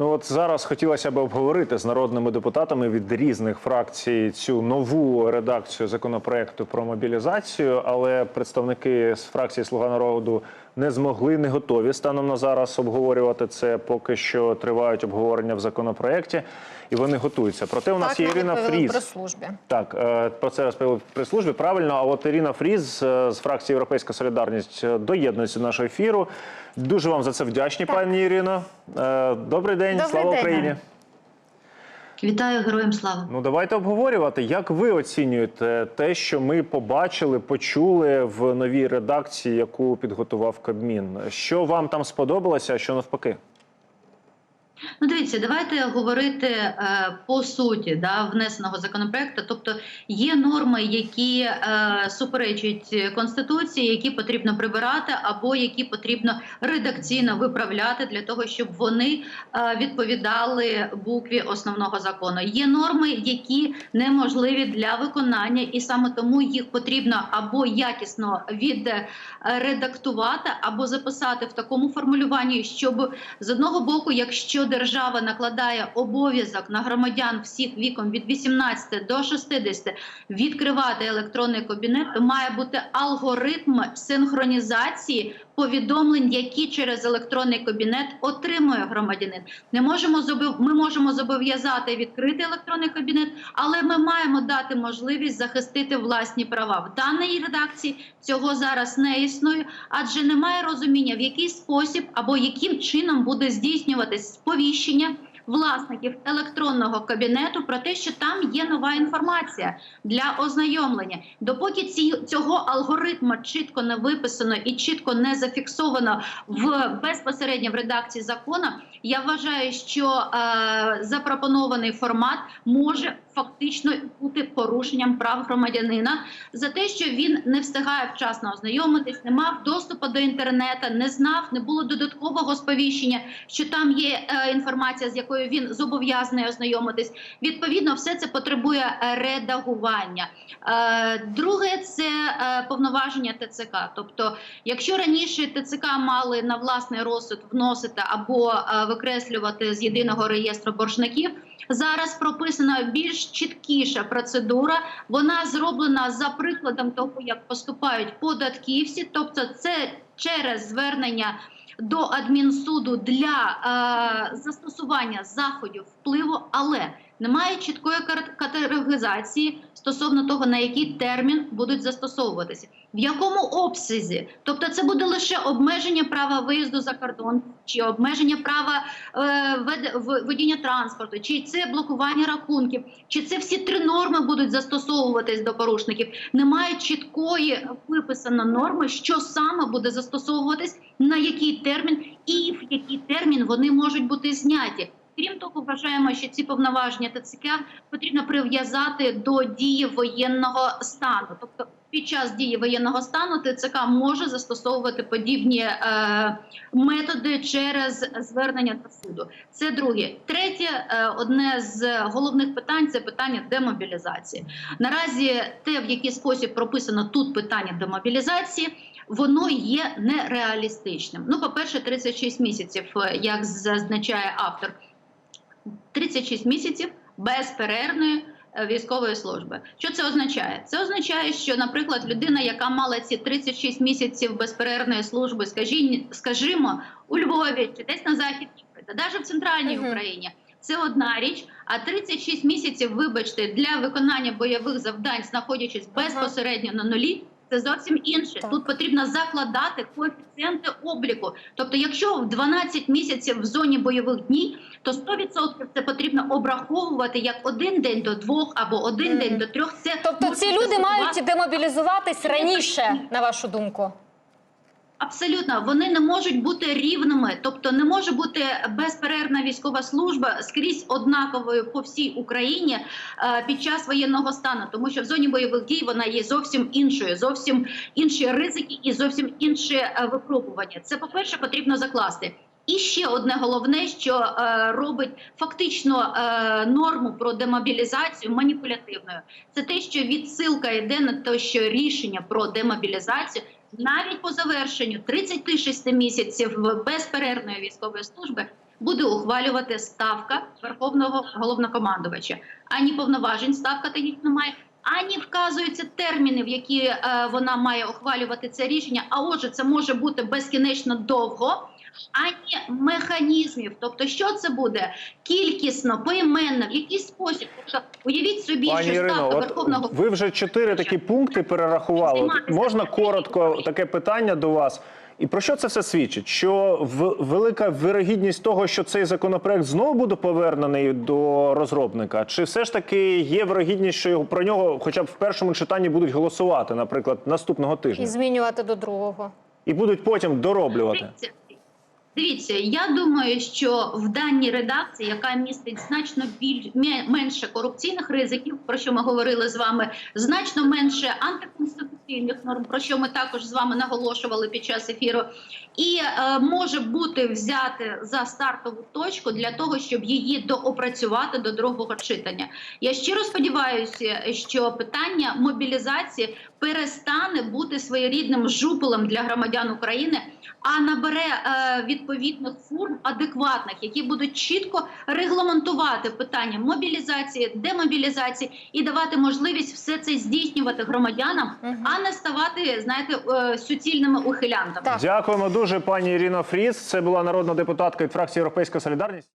Ну от зараз хотілося б обговорити з народними депутатами від різних фракцій цю нову редакцію законопроекту про мобілізацію, але представники з фракції Слуга народу не змогли, не готові станом на зараз обговорювати це. Поки що тривають обговорення в законопроекті, і вони готуються. Проте у нас Так, є Ірина Фріз. при службі. Так, е, про це розповіли при службі. Правильно, а от Ірина Фріз е, з фракції Європейська Солідарність доєднується до нашого ефіру. Дуже вам за це вдячні, пані Ірино. Е, Добрий день, Добрий слава день. Україні. Вітаю героям слава. Ну давайте обговорювати, як ви оцінюєте те, що ми побачили, почули в новій редакції, яку підготував Кабмін. Що вам там сподобалося, а що навпаки? Ну, дивіться, давайте говорити е, по суті да, внесеного законопроекту. Тобто є норми, які е, суперечать конституції, які потрібно прибирати, або які потрібно редакційно виправляти для того, щоб вони е, відповідали букві основного закону. Є норми, які неможливі для виконання, і саме тому їх потрібно або якісно відредактувати, або записати в такому формулюванні, щоб з одного боку, якщо держава накладає обов'язок на громадян всіх віком від 18 до 60 відкривати електронний кабінет, має бути алгоритм синхронізації повідомлень, які через електронний кабінет отримує громадянин. Не можемо ми можемо зобов'язати відкрити електронний кабінет, але ми маємо дати можливість захистити власні права. В даній редакції цього зараз не існує, адже немає розуміння, в який спосіб або яким чином буде здійснюватись сповіщення. Власників електронного кабінету про те, що там є нова інформація для ознайомлення. Допоки ці цього алгоритму чітко не виписано і чітко не зафіксовано в безпосередньо в редакції закону, я вважаю, що е, запропонований формат може фактично бути порушенням прав громадянина за те, що він не встигає вчасно ознайомитись, не мав доступу до інтернету, не знав, не було додаткового сповіщення, що там є е, інформація, з якою він зобов'язаний ознайомитись. Відповідно, все це потребує е, редагування. Е, друге, це повноваження ТЦК. Тобто, якщо раніше ТЦК мали на власний розсуд вносити або викреслювати з єдиного реєстру боржників. Зараз прописана більш чіткіша процедура. Вона зроблена за прикладом того, як поступають податківці, тобто це через звернення до адмінсуду для е, застосування заходів впливу, але немає чіткої категоризації стосовно того, на який термін будуть застосовуватися, в якому обсязі. Тобто, це буде лише обмеження права виїзду за кордон, чи обмеження права е, водіння транспорту, чи це блокування рахунків, чи це всі три норми будуть застосовуватись до порушників. Немає чіткої виписано норми, що саме буде застосовуватись, на який термін і в який термін вони можуть бути зняті. Крім того, вважаємо, що ці повноваження ТЦК потрібно прив'язати до дії воєнного стану. Тобто, під час дії воєнного стану ТЦК може застосовувати подібні е, методи через звернення до суду. Це друге. Третє, е, одне з головних питань це питання демобілізації. Наразі те, в який спосіб прописано тут питання демобілізації. Воно є нереалістичним. Ну, по-перше, 36 місяців, е, як зазначає автор, 36 місяців безперервної е, військової служби. Що це означає? Це означає, що, наприклад, людина, яка мала ці 36 місяців безперервної служби, скажі- скажімо, у Львові чи десь на західній, та навіть в центральній Мгм. Україні. Це одна річ, а 36 місяців, вибачте, для виконання бойових завдань, знаходячись безпосередньо на нулі, це зовсім інше. Так. Тут потрібно закладати коефіцієнти обліку. Тобто, якщо в 12 місяців в зоні бойових днів, то 100% це потрібно обраховувати як один день до двох або один mm. день до трьох. Це Тобто ці люди мають демобілізуватись раніше, на вашу думку. Абсолютно, вони не можуть бути рівними, тобто не може бути безперервна військова служба скрізь однаковою по всій Україні е, під час воєнного стану, тому що в зоні бойових дій вона є зовсім іншою, зовсім інші ризики і зовсім інше е, випробування. Це по перше потрібно закласти. І ще одне головне, що е, робить фактично е, норму про демобілізацію маніпулятивною, це те, що відсилка йде на те, що рішення про демобілізацію навіть по завершенню 36 місяців безперервної військової служби буде ухвалювати ставка Верховного головнокомандувача. Ані повноважень ставка та їх немає. Ані вказуються терміни, в які е, вона має ухвалювати це рішення. А отже, це може бути безкінечно довго, ані механізмів. Тобто, що це буде кількісно, поіменно, в який спосіб. Тобто, уявіть собі, Пані що Ірино, ставка Верховного ви вже чотири такі пункти перерахували. Можна коротко таке питання до вас? І про що це все свідчить? Що в- велика вирогідність того, що цей законопроект знову буде повернений до розробника? Чи все ж таки є вирогідність, що його про нього, хоча б в першому читанні, будуть голосувати, наприклад, наступного тижня І змінювати до другого. і будуть потім дороблювати? Дивіться, я думаю, що в даній редакції, яка містить значно біль менше корупційних ризиків, про що ми говорили з вами, значно менше антиконституційних норм, про що ми також з вами наголошували під час ефіру, і е, може бути взяти за стартову точку для того, щоб її доопрацювати до другого читання. Я щиро сподіваюся, що питання мобілізації перестане бути своєрідним жупелом для громадян України, а набере е, відповідних форм адекватних, які будуть чітко регламентувати питання мобілізації, демобілізації і давати можливість все це здійснювати громадянам, Мгм. а не ставати, знаєте, е, суцільними ухилянтами. Так. Дякуємо дуже, пані Ірино Фріз. Це була народна депутатка від фракції Європейська Солідарність.